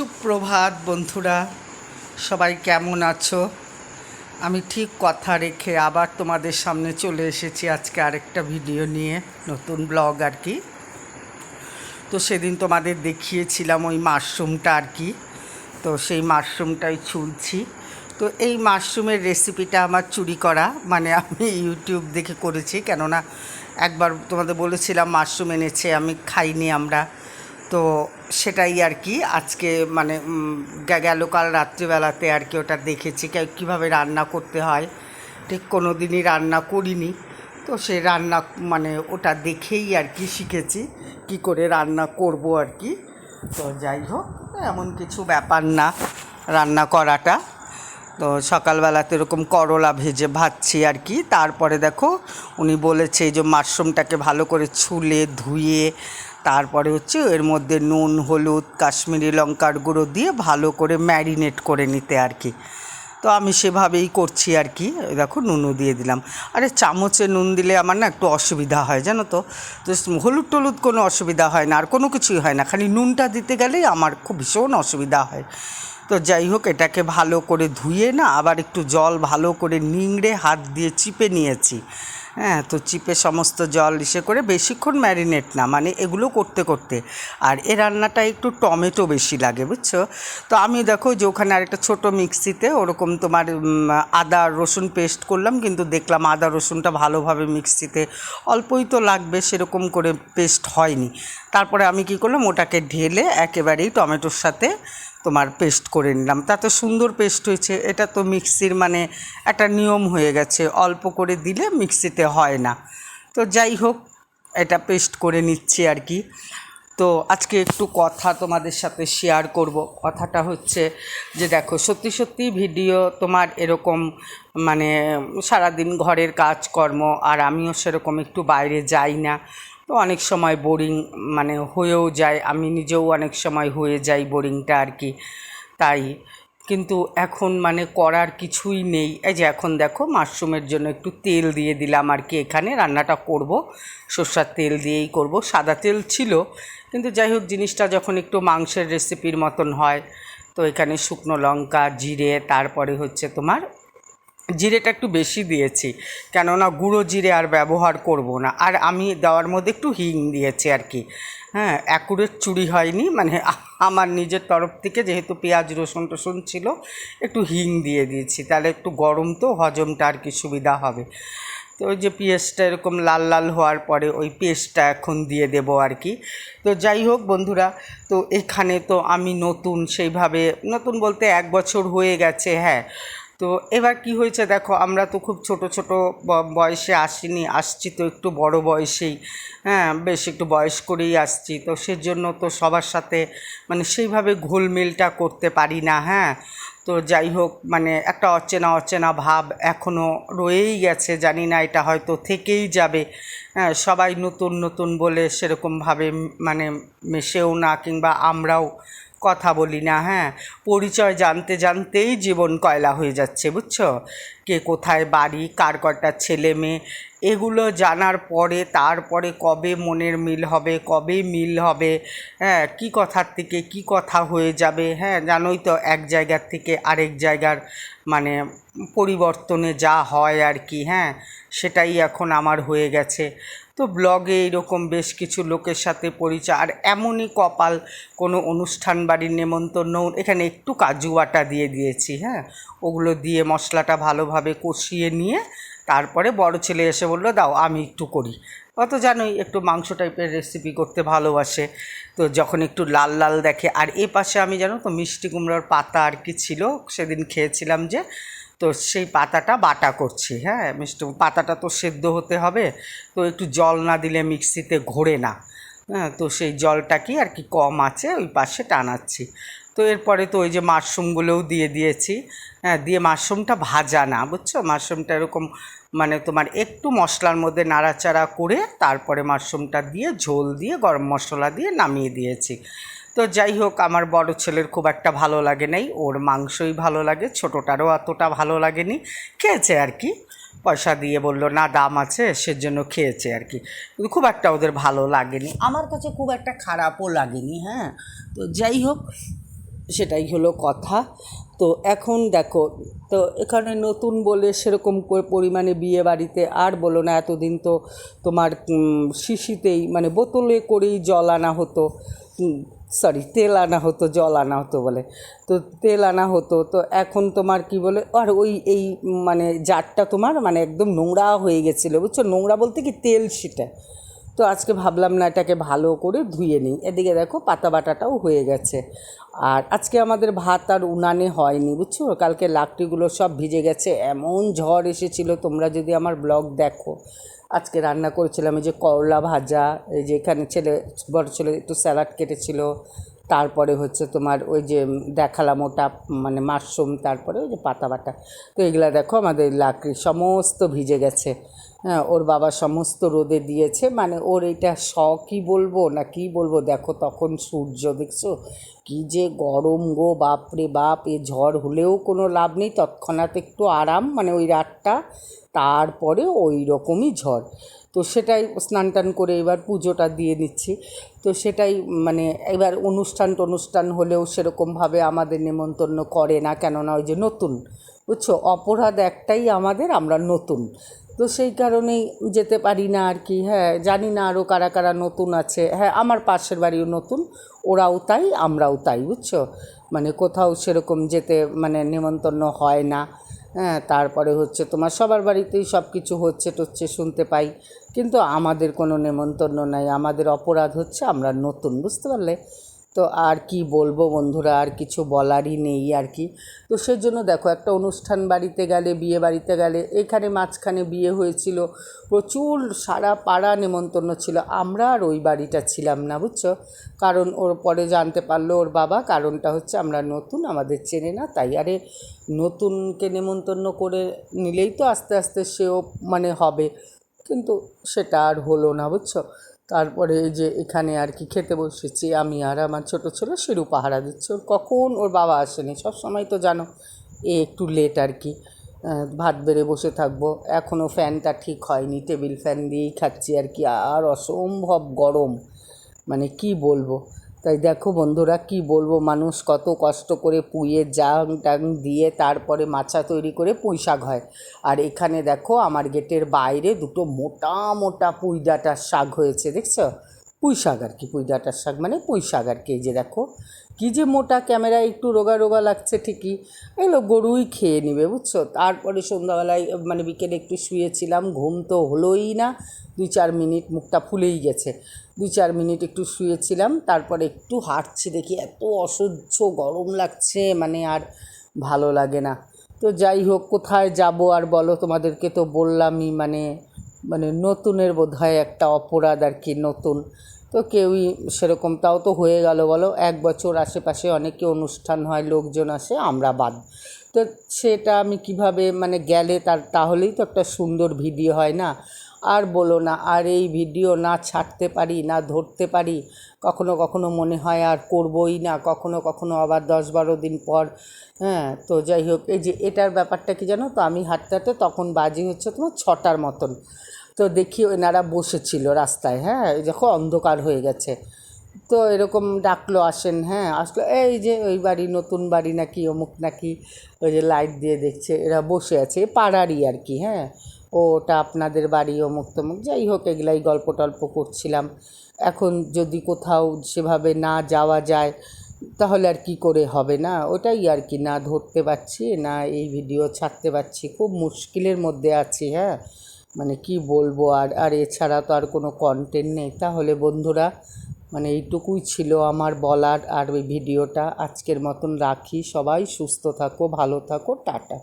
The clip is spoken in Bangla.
সুপ্রভাত বন্ধুরা, সবাই কেমন আছো? আমি ঠিক কথা রেখে আবার তোমাদের সামনে চলে এসেছি আজকে আরেকটা ভিডিও নিয়ে, নতুন ব্লগ আর কি। তো সেদিন তোমাদের দেখিয়েছিলাম ওই মাশরুমটা আর কি, তো সেই মাশরুমটাই ছুলছি। তো এই মাশরুমের রেসিপিটা আমার চুরি করা মানে আমি ইউটিউব দেখে করেছি, কেননা একবার তোমাদের বলেছিলাম মাশরুম এনেছে, আমি খাইনি আমরা। তো সেটাই আর কি। আজকে মানে গেল কাল রাত্রিবেলাতে আর কি ওটা দেখেছি কীভাবে রান্না করতে হয়। ঠিক কোনো দিনই রান্না করিনি। তো সে রান্না মানে ওটা দেখেই আর কি শিখেছি কি করে রান্না করব আর কি। তো যাই হোক, এমন কিছু ব্যাপার না রান্না করাটা। তো সকালবেলাতে এরকম করলা ভেজে ভাজছি আর কি। তারপরে দেখো, উনি বলেছে যে মাশরুমটাকে ভালো করে ছুলে, ধুয়ে তারপরে হচ্ছে এর মধ্যে নুন, হলুদ, কাশ্মীরি লঙ্কার গুঁড়ো দিয়ে ভালো করে ম্যারিনেট করে নিতে আর কি। তো আমি সেভাবেই করছি আর কি। দেখো নুনও দিয়ে দিলাম। আরে চামচে নুন দিলে আমার না একটু অসুবিধা হয়, জানো তো? তো হলুদ টলুদ কোনো অসুবিধা হয় না, আর কোনো কিছুই হয় না। খালি নুনটা দিতে গেলেই আমার খুব ভীষণ অসুবিধা হয়। তো যাই হোক, এটাকে ভালো করে ধুয়ে না আবার একটু জল ভালো করে নিংড়ে হাত দিয়ে চিপে নিয়েছি। হ্যাঁ তো চিপে সমস্ত জল ইসে করে বেশিক্ষণ ম্যারিনেট না মানে এগুলো করতে করতে। আর এ রান্নাটা একটু টমেটো বেশি লাগে, বুঝছ? তো আমি দেখো যে ওখানে আরেকটা ছোটো মিক্সিতে ওরকম তোমার আদা রসুন পেস্ট করলাম, কিন্তু দেখলাম আদা রসুনটা ভালোভাবে মিক্সিতে অল্পই তো লাগবে, সেরকম করে পেস্ট হয়নি। তারপরে আমি কি করলাম, ওটাকে ঢেলে একেবারেই টমেটোর সাথে তোমার পেস্ট করে নিলাম। তাতে সুন্দর পেস্ট হয়েছে। এটা তো মিক্সির মানে একটা নিয়ম হয়ে গেছে। অল্প করে দিলে মিক্সিতে হয় না। তো যাই হোক, এটা পেস্ট করে নিচ্ছি আর কি। তো আজকে একটু কথা তোমাদের সাথে শেয়ার করব। কথাটা হচ্ছে যে দেখো, সত্যি সত্যি ভিডিও তোমার এরকম মানে সারাদিন ঘরের কাজকর্ম আর আমিও সেরকম একটু বাইরে যাই না। তো অনেক সময় বোরিং মানে হয়েও যায়। আমি নিজেও অনেক সময় হয়ে যাই বোরিংটা আর কি। তাই কিন্তু এখন মানে করার কিছুই নেই। এই যে এখন দেখো মাশরুমের জন্য একটু তেল দিয়ে দিলাম আর কি এখানে। রান্নাটা করব, সর্ষার তেল দিয়েই করব। সাদা তেল ছিল, কিন্তু যাই হোক জিনিসটা যখন একটু মাংসের রেসিপির মতন হয়, তো এখানে শুকনো লঙ্কা, জিরে, তারপরে হচ্ছে তোমার জিরেটা একটু বেশি দিয়েছি, কেননা গুঁড়ো জিরে আর ব্যবহার করব না। আর আমি দেওয়ার মধ্যে একটু হিং দিয়েছি আর কি। হ্যাঁ অ্যাকুরেট চুরি হয়নি মানে আমার নিজের তরফ থেকে যেহেতু পেঁয়াজ, রসুন টসুন ছিল, একটু হিং দিয়ে দিয়েছি। তাহলে একটু গরম তো, হজমটা আর কি সুবিধা হবে। তো ওই যে পেঁয়াজটা এরকম লাল লাল হওয়ার পরে ওই পেস্টটা এখন দিয়ে দেব আর কি। তো যাই হোক বন্ধুরা, তো এখানে তো আমি নতুন, সেইভাবে নতুন বলতে এক বছর হয়ে গেছে হ্যাঁ। তো এবার কি হয়েছে দেখো, আমরা তো খুব ছোট ছোট বয়সে আসিনি, আসছি তো একটু বড় বয়সেই। হ্যাঁ বেশ একটু বয়স করেই আসছি। তো সেজন্য তো সবার সাথে মানে সেইভাবে ঘোলমেলটা করতে পারি না হ্যাঁ। তো যাই হোক মানে একটা অচেনা অচেনা ভাব এখনও রয়েই গেছে, জানি না এটা হয়তো থেকেই যাবে। হ্যাঁ সবাই নতুন নতুন বলে সেরকমভাবে মানে মেশেও না, কিংবা আমরাও কথা বলি না হ্যাঁ? পরিচয় জানতে জানতেই জীবন কয়লা হয়ে যাচ্ছে বুঝছ? কে কোথায় বাড়ি, কার কটা ছেলে মেয়ে, এগুলো জানার পরে, তারপরে কবে মনের মিল হবে, কবে মিল হবে হ্যাঁ কী কথার থেকে কী কথা হয়ে যাবে হ্যাঁ জানোই তো এক জায়গার থেকে আরেক জায়গার মানে পরিবর্তনে যা হয় আর কি হ্যাঁ সেটাই এখন আমার হয়ে গেছে। তো ব্লগে এরকম বেশ কিছু লোকের সাথে পরিচয়, আর এমনই কপাল কোনো অনুষ্ঠান বাড়ির নেমন্তন্ন, এখানে একটু কাজু বাটা দিয়ে দিয়েছি হ্যাঁ ওগুলো দিয়ে মশলাটা ভালোভাবে কষিয়ে নিয়ে তারপরে বড় ছেলে এসে বলল, দাও, আমি একটু করি। অত জানোই একটু মাংস টাইপের রেসিপি করতে ভালোবাসে। তো যখন একটু লাল লাল দেখে, আর এ পাশে আমি জানো তো মিষ্টি কুমড়োর পাতা আর কি ছিল, সেদিন খেয়েছিলাম যে, তো সেই পাতাটা বাটা করছি হ্যাঁ মিষ্টি পাতাটা তো সেদ্ধ হতে হবে, তো একটু জল না দিলে মিক্সিতে ঘোরে না। হ্যাঁ তো সেই জলটা কি আর কি কম আছে, ওই পাশে টানাচ্ছি। তো এরপরে তো ওই যে মাশরুমগুলোও দিয়ে দিয়েছি। হ্যাঁ দিয়ে মাশরুমটা ভাজা না, বুঝছ? মাশরুমটা এরকম মানে তোমার একটু মশলার মধ্যে নাড়াচাড়া করে তারপরে মাশরুমটা দিয়ে ঝোল দিয়ে গরম মশলা দিয়ে নামিয়ে দিয়েছি। তো যাই হোক, আমার বড় ছেলের খুব একটা ভালো লাগে নাই, ওর মাংসই ভালো লাগে, ছোটোটারও অতটা ভালো লাগেনি, খেয়েছে আর কি। পয়সা দিয়ে বলল, না, দাম আছে, সেজন্য খেয়েছে আর কি। কিন্তু খুব একটা ওদের ভালো লাগেনি। আমার কাছে খুব একটা খারাপও লাগেনি হ্যাঁ। তো যাই হোক সেটাই হলো কথা। তো এখন দেখো, তো এখানে নতুন বলে সেরকম পরিমাণে বিয়ে বাড়িতে আর বলো না, এতদিন তো তোমার শিশিতেই মানে বোতলে করেই জল আনা হতো সরি তেল আনা হতো, জল আনা হতো বলে। তো তেল আনা হতো, তো এখন তোমার কি বলে, আর ওই, এই মানে জারটা তোমার মানে একদম নোংরা হয়ে গেছিল, বুঝছ? নোংরা বলতে কি তেল সেটা তো আজকে ভাবলাম না এটাকে ভালো করে ধুয়ে নিই। এদিকে দেখো পাতা বাটাটাও হয়ে গেছে। আর আজকে আমাদের ভাত আর উনানে হয়নি, বুঝছ? কালকে লাকড়িগুলো সব ভিজে গেছে, এমন ঝড় এসেছিল তোমরা যদি আমার ব্লগ দেখো। আজকে রান্না করেছিলাম এই যে করলা ভাজা, এই যে এখানে ছেলে, বড় ছেলে একটু স্যালাড কেটেছিল। তারপরে হচ্ছে তোমার ওই যে দেখালাম ওটা মানে মাশরুম, তারপরে ওই যে পাতা বাটা। তো এগুলা দেখো আমাদের লাকড়ি সমস্ত ভিজে গেছে। ওর বাবা সমস্ত রোদে দিয়েছে। মানে ওর এটা শ বলব না কি বলব? দেখো তখন সূর্য, দেখছ? কি যে গরম গো বাপরে বাপ, এ ঝড় হলেও কোনো লাভ নেই। তৎক্ষণাৎ একটু আরাম মানে ওই রাতটা, তারপরে ওই রকমই ঝড়। তো সেটাই স্নান টান করে এবার পুজোটা দিয়ে নিচ্ছি। তো সেটাই মানে এবার অনুষ্ঠান টনুষ্ঠান হলেও সেরকমভাবে আমাদের নেমন্তন্ন করে না, কেননা ওই যে নতুন। বুঝছ? অপরাধ একটাই আমাদের, আমরা নতুন। তো সেই কারণেই যেতে পারি না আর কি হ্যাঁ জানি না আরও কারা কারা নতুন আছে। হ্যাঁ আমার পাশের বাড়িও নতুন, ওরাও তাই, আমরাও তাই, বুঝছ? মানে কোথাও সেরকম যেতে মানে নেমন্তন্ন হয় না। হ্যাঁ তারপরে হচ্ছে তোমার সবার বাড়িতেই সব কিছু হচ্ছে টচ্ছে শুনতে পাই, কিন্তু আমাদের কোনো নেমন্তন্ন নাই, আমাদের অপরাধ হচ্ছে আমরা নতুন, বুঝতে পারলে? তো আর কি বলব বন্ধুরা, আর কিছু বলারই নেই আর কি। তো সেজন্য দেখো, একটা অনুষ্ঠান বাড়িতে গেলে, বিয়ে বাড়িতে গেলে, এখানে মাঝখানে বিয়ে হয়েছিল, প্রচুর সারা পাড়া নেমন্তন্ন ছিল। আমরা আর ওই বাড়িটা ছিলাম না, বুঝছ? কারণ ওর পরে জানতে পারল ওর বাবা, কারণটা হচ্ছে আমরা নতুন, আমাদের চেনে না, তাই। আরে, নতুনকে নেমন্তন্ন করে নিলেই তো আস্তে আস্তে সেও মানে হবে, কিন্তু সেটা আর হলো না, বুঝছ? তারপরে এই যে এখানে আর কি খেতে বসেছি, আমি আর আমার ছোটো ছেলে শিরু পাহারা দিচ্ছে। ওর কখন ওর বাবা আসেনি, সব সময় তো জানো, এ একটু লেট আর কি ভাত বেড়ে বসে থাকব। এখনও ফ্যানটা ঠিক হয়নি, টেবিল ফ্যান দিয়েই খাচ্ছি আর কি, আর অসম্ভব গরম। মানে কি বলব তাই দেখো বন্ধুরা কি বলব, মানুষ কত কষ্ট করে পুঁয়ে জাং টাং দিয়ে তারপরে মাছা তৈরি করে পুঁই শাক হয়। আর এখানে দেখো আমার গেটের বাইরে দুটো মোটা মোটা পুঁই ডাঁটার শাক হয়েছে, দেখছ? পুঁই শাক আর কি, পুঁই ডাঁটার শাক মানে পুঁই শাক আর কি, এই যে দেখো, কী যে মোটা ক্যামেরায় একটু রোগা রোগা লাগছে ঠিকই এগুলো গরুই খেয়ে নিবে, বুঝছ? তারপরে সন্ধ্যাবেলায় মানে বিকেলে একটু শুয়েছিলাম, ঘুম তো হলোই না, দুই চার মিনিট মুখটা ফুলেই গেছে, দুই চার মিনিট একটু শুয়েছিলাম, তারপরে একটু হাঁটছি, দেখি এত অসহ্য গরম লাগছে মানে আর ভালো লাগে না। তো যাই হোক, কোথায় যাব আর বলো, তোমাদেরকে তো বললামই মানে মানে নতুনের বোধ হয় একটা অপরাধ আর কি নতুন। তো কেউই সেরকম, তাও তো হয়ে গেল বলো, এক বছর আশেপাশে অনেকে অনুষ্ঠান হয়, লোকজন আসে, আমরা বাদ। তো সেটা আমি কীভাবে মানে গেলে তার, তাহলেই তো একটা সুন্দর ভিডিও হয় না? আর বলো না, আর এই ভিডিও না ছাড়তে পারি, না ধরতে পারি, কখনো কখনো মনে হয় আর করবই না, কখনো কখনো আবার দশ বারো দিন পর হ্যাঁ তো যাই হোক, এই যে এটার ব্যাপারটা কি জানো তো, আমি হাঁটতে হাঁটতে তখন বাজি হচ্ছে তোমার ছটার মতন, তো দেখি ওনারা বসেছিল রাস্তায় হ্যাঁ দেখো অন্ধকার হয়ে গেছে, তো এরকম ডাকলো, আসেন হ্যাঁ আসলো, এই যে ওই বাড়ি, নতুন বাড়ি নাকি, অমুক নাকি, ওই যে লাইট দিয়ে দেখছে, এরা বসে আছে পাড়ারই আর কি হ্যাঁ ও ওটা আপনাদের বাড়ি অমুক তমুক, যাই হোক, এগুলাই গল্প টল্প করছিলাম। এখন যদি কোথাও সেভাবে না যাওয়া যায়, তাহলে আর কি করে হবে না? ওটাই আর কি, না ধরতে পারছি, না এই ভিডিও ছাড়তে পারছি, খুব মুশকিলের মধ্যে আছি হ্যাঁ? মানে কি বলব, আর আর এছাড়া তো আর কোনো কন্টেন্ট নেই। তাহলে বন্ধুরা মানে এইটুকুই ছিল আমার বলার, আর ওই ভিডিওটা আজকের মতন রাখি। সবাই সুস্থ থাকো, ভালো থাকো, টাটা।